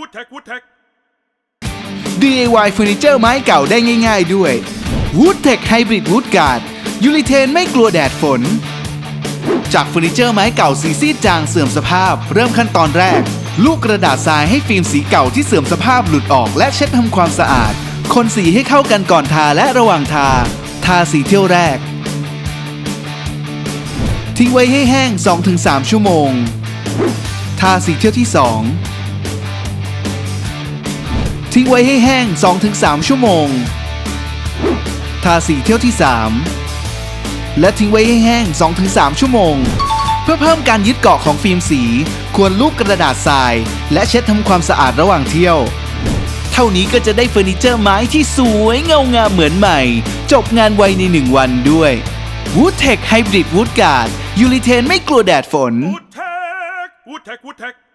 วูดแท็กวูดแท็ก DIY เฟอร์นิเจอร์ไม้เก่าได้ง่าย ๆ ด้วย Woodtech Hybrid Wood Guard ยูริเทนไม่กลัวแดดฝน จากเฟอร์นิเจอร์ไม้เก่าสีซีดจางเสื่อมสภาพ เริ่มขั้นตอนแรก ลูกกระดาษทรายให้ฟิล์มสีเก่าที่เสื่อมสภาพหลุดออกและเช็ดทำความสะอาด คนสีให้เข้ากันก่อนทาและระหว่างทา ทาสีเที่ยวแรก ทิ้งไว้ให้แห้ง 2-3 ชั่วโมง ทาสีเที่ยวที่ 2 ทิ้งไว้ให้แห้ง 2-3 ชั่วโมง ทาสีเที่ยวที่ 3 และทิ้งไว้ให้แห้ง 2-3 ชั่วโมง เพื่อเพิ่มการยึดเกาะของฟิล์มสี ควรลูบกระดาษทราย และเช็ดทำความสะอาดระหว่างเที่ยว เท่านี้ก็จะได้เฟอร์นิเจอร์ไม้ที่สวยเงางามเหมือนใหม่ จบงานไวใน 1 วันด้วย Woodtech Hybrid Wood Guard ยูริเทนไม่กลัวแดดฝนวูดแ